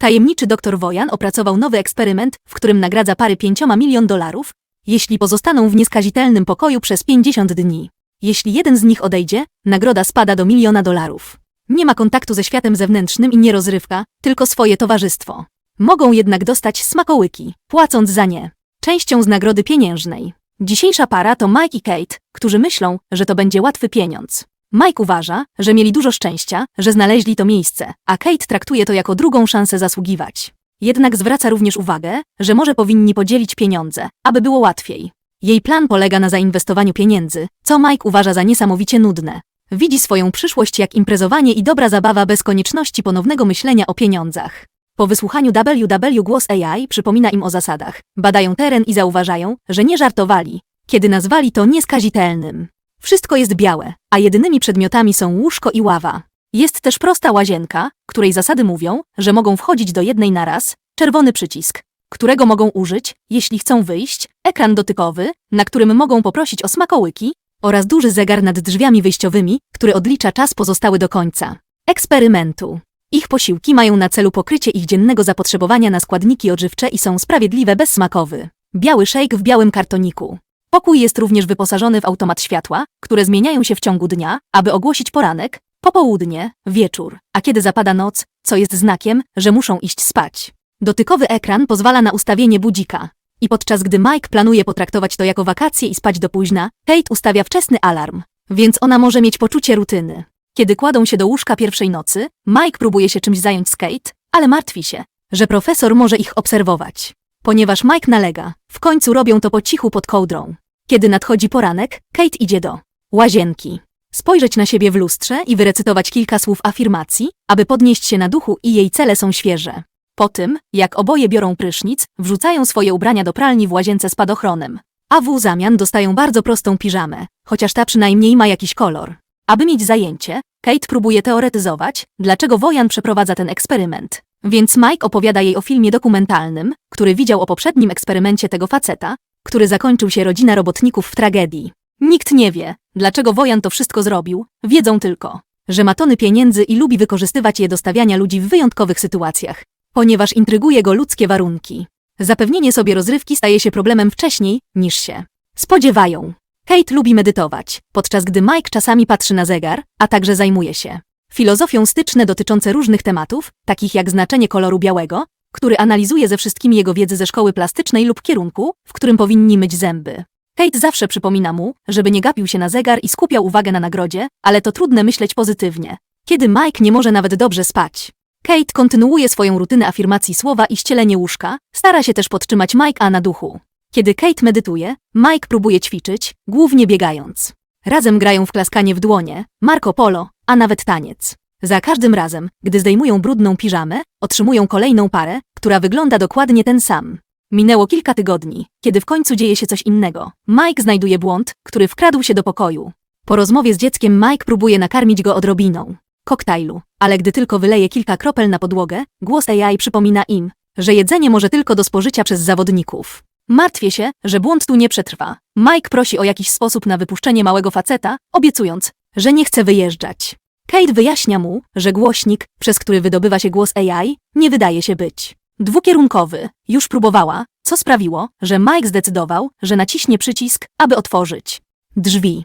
Tajemniczy doktor Wojan opracował nowy eksperyment, w którym nagradza pary 5 milion dolarów, jeśli pozostaną w nieskazitelnym pokoju przez 50 dni. Jeśli jeden z nich odejdzie, nagroda spada do miliona dolarów. Nie ma kontaktu ze światem zewnętrznym i nie rozrywka, tylko swoje towarzystwo. Mogą jednak dostać smakołyki, płacąc za nie. Częścią z nagrody pieniężnej. Dzisiejsza para to Mike i Kate, którzy myślą, że to będzie łatwy pieniądz. Mike uważa, że mieli dużo szczęścia, że znaleźli to miejsce, a Kate traktuje to jako drugą szansę zasługiwać. Jednak zwraca również uwagę, że może powinni podzielić pieniądze, aby było łatwiej. Jej plan polega na zainwestowaniu pieniędzy, co Mike uważa za niesamowicie nudne. Widzi swoją przyszłość jak imprezowanie i dobra zabawa bez konieczności ponownego myślenia o pieniądzach. Po wysłuchaniu WW Głos AI przypomina im o zasadach, badają teren i zauważają, że nie żartowali, kiedy nazwali to nieskazitelnym. Wszystko jest białe, a jedynymi przedmiotami są łóżko i ława. Jest też prosta łazienka, której zasady mówią, że mogą wchodzić do jednej naraz, czerwony przycisk, którego mogą użyć, jeśli chcą wyjść, ekran dotykowy, na którym mogą poprosić o smakołyki oraz duży zegar nad drzwiami wyjściowymi, który odlicza czas pozostały do końca eksperymentu. Ich posiłki mają na celu pokrycie ich dziennego zapotrzebowania na składniki odżywcze i są sprawiedliwe bezsmakowy. Biały szejk w białym kartoniku. Pokój jest również wyposażony w automat światła, które zmieniają się w ciągu dnia, aby ogłosić poranek, popołudnie, wieczór, a kiedy zapada noc, co jest znakiem, że muszą iść spać. Dotykowy ekran pozwala na ustawienie budzika. I podczas gdy Mike planuje potraktować to jako wakacje i spać do późna, Kate ustawia wczesny alarm, więc ona może mieć poczucie rutyny. Kiedy kładą się do łóżka pierwszej nocy, Mike próbuje się czymś zająć z Kate, ale martwi się, że profesor może ich obserwować. Ponieważ Mike nalega, w końcu robią to po cichu pod kołdrą. Kiedy nadchodzi poranek, Kate idzie do łazienki. Spojrzeć na siebie w lustrze i wyrecytować kilka słów afirmacji, aby podnieść się na duchu i jej cele są świeże. Po tym, jak oboje biorą prysznic, wrzucają swoje ubrania do pralni w łazience spadochronem. A w zamian dostają bardzo prostą piżamę, chociaż ta przynajmniej ma jakiś kolor. Aby mieć zajęcie, Kate próbuje teoretyzować, dlaczego Wojan przeprowadza ten eksperyment. Więc Mike opowiada jej o filmie dokumentalnym, który widział o poprzednim eksperymencie tego faceta, który zakończył się rodzina robotników w tragedii. Nikt nie wie, dlaczego Wojan to wszystko zrobił, wiedzą tylko, że ma tony pieniędzy i lubi wykorzystywać je do stawiania ludzi w wyjątkowych sytuacjach, ponieważ intryguje go ludzkie warunki. Zapewnienie sobie rozrywki staje się problemem wcześniej, niż się spodziewają. Kate lubi medytować, podczas gdy Mike czasami patrzy na zegar, a także zajmuje się filozofią styczne dotyczące różnych tematów, takich jak znaczenie koloru białego, który analizuje ze wszystkimi jego wiedzy ze szkoły plastycznej lub kierunku, w którym powinni myć zęby. Kate zawsze przypomina mu, żeby nie gapił się na zegar i skupiał uwagę na nagrodzie, ale to trudne myśleć pozytywnie. Kiedy Mike nie może nawet dobrze spać. Kate kontynuuje swoją rutynę afirmacji słowa i ścielenie łóżka, stara się też podtrzymać Mike'a na duchu. Kiedy Kate medytuje, Mike próbuje ćwiczyć, głównie biegając. Razem grają w klaskanie w dłonie, Marco Polo, a nawet taniec. Za każdym razem, gdy zdejmują brudną piżamę, otrzymują kolejną parę, która wygląda dokładnie ten sam. Minęło kilka tygodni, kiedy w końcu dzieje się coś innego. Mike znajduje błąd, który wkradł się do pokoju. Po rozmowie z dzieckiem Mike próbuje nakarmić go odrobiną koktajlu, ale gdy tylko wyleje kilka kropel na podłogę, głos AI przypomina im, że jedzenie może tylko do spożycia przez zawodników. Martwię się, że błąd tu nie przetrwa. Mike prosi o jakiś sposób na wypuszczenie małego faceta, obiecując, że nie chce wyjeżdżać. Kate wyjaśnia mu, że głośnik, przez który wydobywa się głos AI, nie wydaje się być dwukierunkowy. Już próbowała, co sprawiło, że Mike zdecydował, że naciśnie przycisk, aby otworzyć drzwi.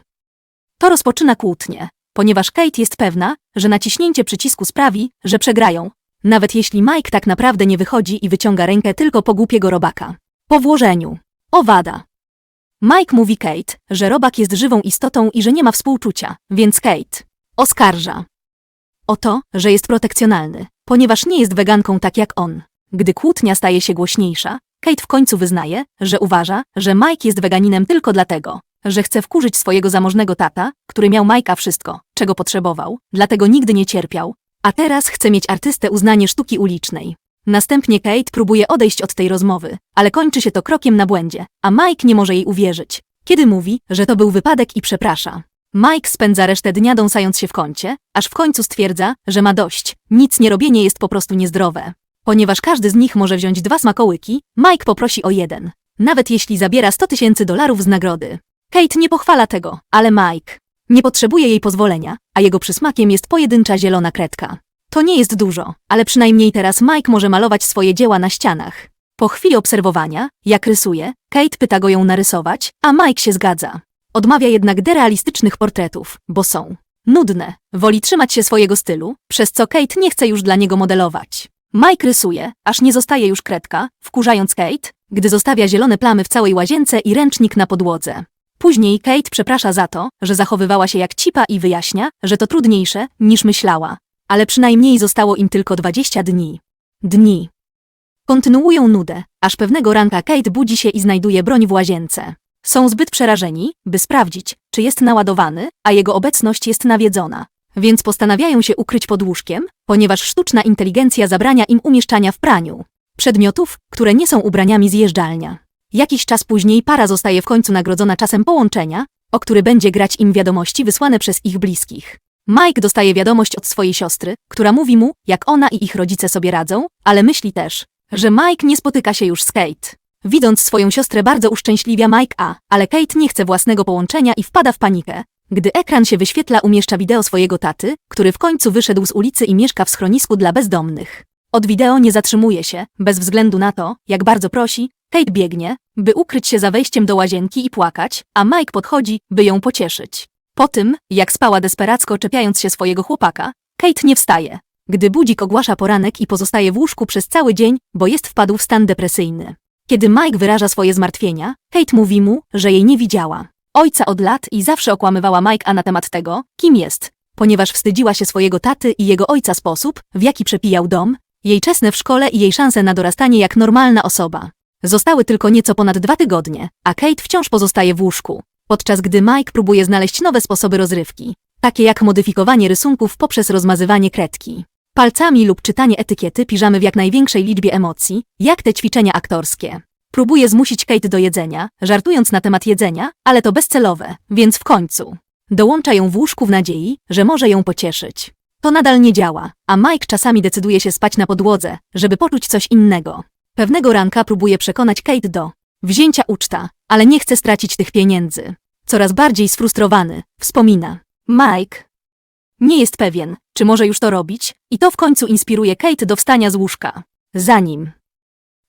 To rozpoczyna kłótnię, ponieważ Kate jest pewna, że naciśnięcie przycisku sprawi, że przegrają, nawet jeśli Mike tak naprawdę nie wychodzi i wyciąga rękę tylko po głupiego robaka. Po włożeniu. Owada. Mike mówi Kate, że robak jest żywą istotą i że nie ma współczucia, więc Kate oskarża o to, że jest protekcjonalny, ponieważ nie jest weganką tak jak on. Gdy kłótnia staje się głośniejsza, Kate w końcu wyznaje, że uważa, że Mike jest weganinem tylko dlatego, że chce wkurzyć swojego zamożnego tata, który miał Majka wszystko, czego potrzebował, dlatego nigdy nie cierpiał, a teraz chce mieć artystę uznanie sztuki ulicznej. Następnie Kate próbuje odejść od tej rozmowy, ale kończy się to krokiem na błędzie, a Mike nie może jej uwierzyć, kiedy mówi, że to był wypadek i przeprasza. Mike spędza resztę dnia dąsając się w kącie, aż w końcu stwierdza, że ma dość, nic nie robienie jest po prostu niezdrowe. Ponieważ każdy z nich może wziąć dwa smakołyki, Mike poprosi o jeden, nawet jeśli zabiera 100 tysięcy dolarów z nagrody. Kate nie pochwala tego, ale Mike nie potrzebuje jej pozwolenia, a jego przysmakiem jest pojedyncza zielona kredka. To nie jest dużo, ale przynajmniej teraz Mike może malować swoje dzieła na ścianach. Po chwili obserwowania, jak rysuje, Kate pyta go ją narysować, a Mike się zgadza. Odmawia jednak derealistycznych portretów, bo są nudne. Woli trzymać się swojego stylu, przez co Kate nie chce już dla niego modelować. Mike rysuje, aż nie zostaje już kredka, wkurzając Kate, gdy zostawia zielone plamy w całej łazience i ręcznik na podłodze. Później Kate przeprasza za to, że zachowywała się jak cipa i wyjaśnia, że to trudniejsze, niż myślała. Ale przynajmniej zostało im tylko 20 dni. Dni. Kontynuują nudę, aż pewnego ranka Kate budzi się i znajduje broń w łazience. Są zbyt przerażeni, by sprawdzić, czy jest naładowany, a jego obecność jest nawiedzona. Więc postanawiają się ukryć pod łóżkiem, ponieważ sztuczna inteligencja zabrania im umieszczania w praniu przedmiotów, które nie są ubraniami zjeżdżalnia. Jakiś czas później para zostaje w końcu nagrodzona czasem połączenia, o który będzie grać im wiadomości wysłane przez ich bliskich. Mike dostaje wiadomość od swojej siostry, która mówi mu, jak ona i ich rodzice sobie radzą, ale myśli też, że Mike nie spotyka się już z Kate. Widząc swoją siostrę bardzo uszczęśliwia Mike A, ale Kate nie chce własnego połączenia i wpada w panikę. Gdy ekran się wyświetla, umieszcza wideo swojego taty, który w końcu wyszedł z ulicy i mieszka w schronisku dla bezdomnych. Od wideo nie zatrzymuje się, bez względu na to, jak bardzo prosi, Kate biegnie, by ukryć się za wejściem do łazienki i płakać, a Mike podchodzi, by ją pocieszyć. Po tym, jak spała desperacko czepiając się swojego chłopaka, Kate nie wstaje. Gdy budzik ogłasza poranek i pozostaje w łóżku przez cały dzień, bo jest wpadł w stan depresyjny. Kiedy Mike wyraża swoje zmartwienia, Kate mówi mu, że jej nie widziała. Ojca od lat i zawsze okłamywała Mike'a na temat tego, kim jest, ponieważ wstydziła się swojego taty i jego ojca sposób, w jaki przepijał dom, jej czesne w szkole i jej szanse na dorastanie jak normalna osoba. Zostały tylko nieco ponad dwa tygodnie, a Kate wciąż pozostaje w łóżku, podczas gdy Mike próbuje znaleźć nowe sposoby rozrywki, takie jak modyfikowanie rysunków poprzez rozmazywanie kredki. Palcami lub czytanie etykiety piżamy w jak największej liczbie emocji, jak te ćwiczenia aktorskie. Próbuje zmusić Kate do jedzenia, żartując na temat jedzenia, ale to bezcelowe, więc w końcu. Dołącza ją w łóżku w nadziei, że może ją pocieszyć. To nadal nie działa, a Mike czasami decyduje się spać na podłodze, żeby poczuć coś innego. Pewnego ranka próbuje przekonać Kate do wzięcia uczta, ale nie chce stracić tych pieniędzy. Coraz bardziej sfrustrowany, wspomina. Mike nie jest pewien, czy może już to robić, i to w końcu inspiruje Kate do wstania z łóżka. Zanim.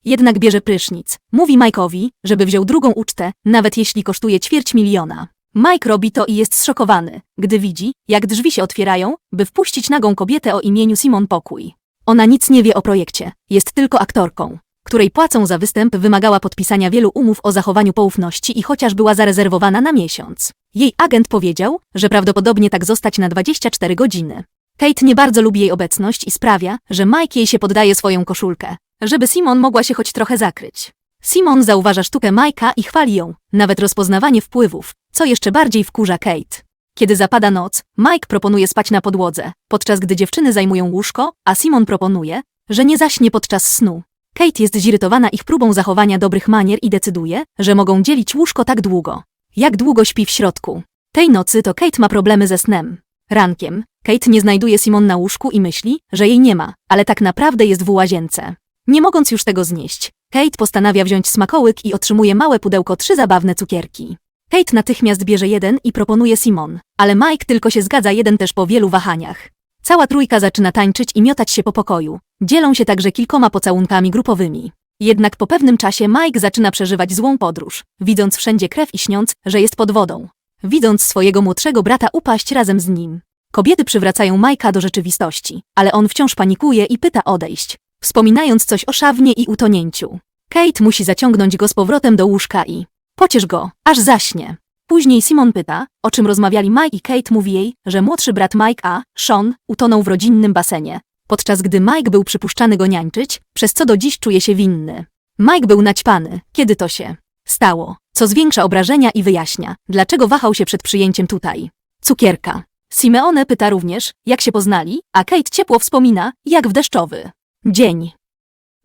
Jednak bierze prysznic. Mówi Mike'owi, żeby wziął drugą ucztę, nawet jeśli kosztuje ćwierć miliona. Mike robi to i jest zszokowany, gdy widzi, jak drzwi się otwierają, by wpuścić nagą kobietę o imieniu Simon Pokój. Ona nic nie wie o projekcie, jest tylko aktorką, której płacą za występ wymagała podpisania wielu umów o zachowaniu poufności i chociaż była zarezerwowana na miesiąc. Jej agent powiedział, że prawdopodobnie tak zostać na 24 godziny. Kate nie bardzo lubi jej obecność i sprawia, że Mike jej się poddaje swoją koszulkę, żeby Simon mogła się choć trochę zakryć. Simon zauważa sztukę Majka i chwali ją, nawet rozpoznawanie wpływów, co jeszcze bardziej wkurza Kate. Kiedy zapada noc, Mike proponuje spać na podłodze, podczas gdy dziewczyny zajmują łóżko, a Simon proponuje, że nie zaśnie podczas snu. Kate jest zirytowana ich próbą zachowania dobrych manier i decyduje, że mogą dzielić łóżko tak długo. Jak długo śpi w środku? Tej nocy to Kate ma problemy ze snem. Rankiem, Kate nie znajduje Simon na łóżku i myśli, że jej nie ma, ale tak naprawdę jest w łazience. Nie mogąc już tego znieść, Kate postanawia wziąć smakołyk i otrzymuje małe pudełko trzy zabawne cukierki. Kate natychmiast bierze jeden i proponuje Simon, ale Mike tylko się zgadza jeden też po wielu wahaniach. Cała trójka zaczyna tańczyć i miotać się po pokoju. Dzielą się także kilkoma pocałunkami grupowymi. Jednak po pewnym czasie Mike zaczyna przeżywać złą podróż, widząc wszędzie krew i śniąc, że jest pod wodą. Widząc swojego młodszego brata upaść razem z nim. Kobiety przywracają Majka do rzeczywistości, ale on wciąż panikuje i pyta odejść, wspominając coś o szawnie i utonięciu. Kate musi zaciągnąć go z powrotem do łóżka i pociesz go, aż zaśnie. Później Simon pyta, o czym rozmawiali Mike i Kate mówi jej, że młodszy brat Mike A, Sean, utonął w rodzinnym basenie, podczas gdy Mike był przypuszczany go niańczyć, przez co do dziś czuje się winny. Mike był naćpany, kiedy to się stało, co zwiększa obrażenia i wyjaśnia, dlaczego wahał się przed przyjęciem tutaj. Cukierka. Simeone pyta również, jak się poznali, a Kate ciepło wspomina, jak w deszczowy dzień.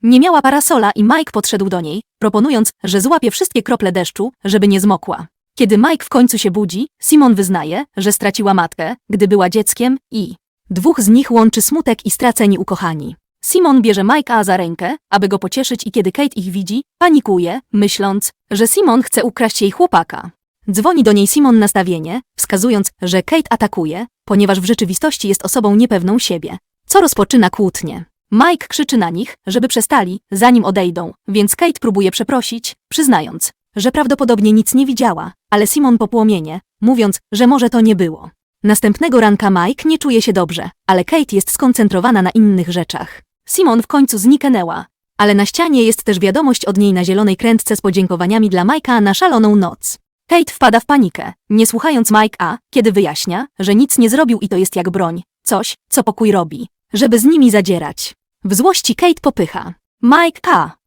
Nie miała parasola i Mike podszedł do niej, proponując, że złapie wszystkie krople deszczu, żeby nie zmokła. Kiedy Mike w końcu się budzi, Simon wyznaje, że straciła matkę, gdy była dzieckiem i dwóch z nich łączy smutek i straceni ukochani. Simon bierze Mike'a za rękę, aby go pocieszyć i kiedy Kate ich widzi, panikuje, myśląc, że Simon chce ukraść jej chłopaka. Dzwoni do niej Simon nastawienie, wskazując, że Kate atakuje, ponieważ w rzeczywistości jest osobą niepewną siebie, co rozpoczyna kłótnie. Mike krzyczy na nich, żeby przestali, zanim odejdą, więc Kate próbuje przeprosić, przyznając, że prawdopodobnie nic nie widziała, ale Simon popłomienie, mówiąc, że może to nie było. Następnego ranka Mike nie czuje się dobrze, ale Kate jest skoncentrowana na innych rzeczach. Simon w końcu zniknęła, ale na ścianie jest też wiadomość od niej na zielonej krętce z podziękowaniami dla Majka na szaloną noc. Kate wpada w panikę, nie słuchając Mike'a, kiedy wyjaśnia, że nic nie zrobił i to jest jak broń, coś, co pokój robi, żeby z nimi zadzierać. W złości Kate popycha. Mike.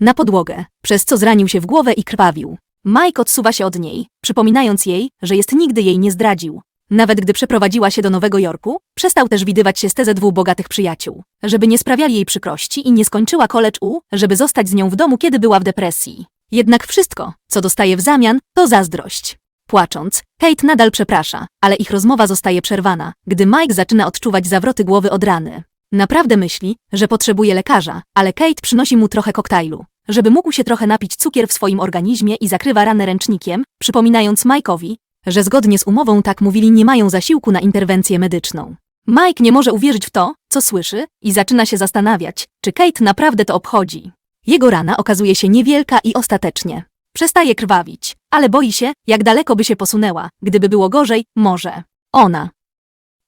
Na podłogę, przez co zranił się w głowę i krwawił. Mike odsuwa się od niej, przypominając jej, że jest nigdy jej nie zdradził. Nawet gdy przeprowadziła się do Nowego Jorku, przestał też widywać się z TZ2 bogatych przyjaciół, żeby nie sprawiali jej przykrości i nie skończyła college U, żeby zostać z nią w domu, kiedy była w depresji. Jednak wszystko, co dostaje w zamian, to zazdrość. Płacząc, Kate nadal przeprasza, ale ich rozmowa zostaje przerwana, gdy Mike zaczyna odczuwać zawroty głowy od rany. Naprawdę myśli, że potrzebuje lekarza, ale Kate przynosi mu trochę koktajlu, żeby mógł się trochę napić cukier w swoim organizmie i zakrywa ranę ręcznikiem, przypominając Mike'owi, że zgodnie z umową tak mówili nie mają zasiłku na interwencję medyczną. Mike nie może uwierzyć w to, co słyszy i zaczyna się zastanawiać, czy Kate naprawdę to obchodzi. Jego rana okazuje się niewielka i ostatecznie. Przestaje krwawić, ale boi się, jak daleko by się posunęła, gdyby było gorzej, może. Ona.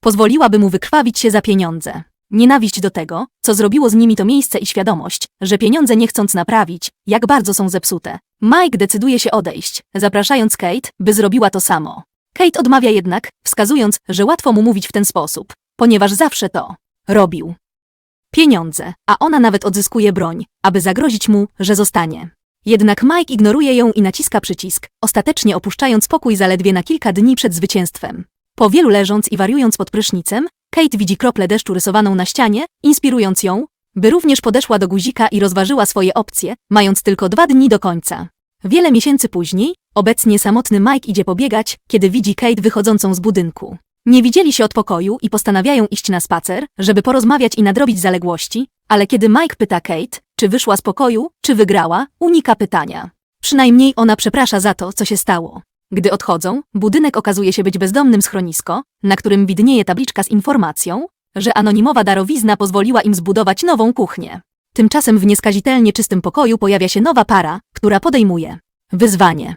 Pozwoliłaby mu wykrwawić się za pieniądze. Nienawiść do tego, co zrobiło z nimi to miejsce i świadomość, że pieniądze nie chcąc naprawić, jak bardzo są zepsute. Mike decyduje się odejść, zapraszając Kate, by zrobiła to samo. Kate odmawia jednak, wskazując, że łatwo mu mówić w ten sposób, ponieważ zawsze to robił. Pieniądze, a ona nawet odzyskuje broń, aby zagrozić mu, że zostanie. Jednak Mike ignoruje ją i naciska przycisk, ostatecznie opuszczając pokój zaledwie na kilka dni przed zwycięstwem. Po wielu leżąc i wariując pod prysznicem, Kate widzi kroplę deszczu rysowaną na ścianie, inspirując ją, by również podeszła do guzika i rozważyła swoje opcje, mając tylko dwa dni do końca. Wiele miesięcy później, obecnie samotny Mike idzie pobiegać, kiedy widzi Kate wychodzącą z budynku. Nie widzieli się od pokoju i postanawiają iść na spacer, żeby porozmawiać i nadrobić zaległości, ale kiedy Mike pyta Kate, czy wyszła z pokoju, czy wygrała, unika pytania. Przynajmniej ona przeprasza za to, co się stało. Gdy odchodzą, budynek okazuje się być bezdomnym schronisko, na którym widnieje tabliczka z informacją, że anonimowa darowizna pozwoliła im zbudować nową kuchnię. Tymczasem w nieskazitelnie czystym pokoju pojawia się nowa para, która podejmuje wyzwanie.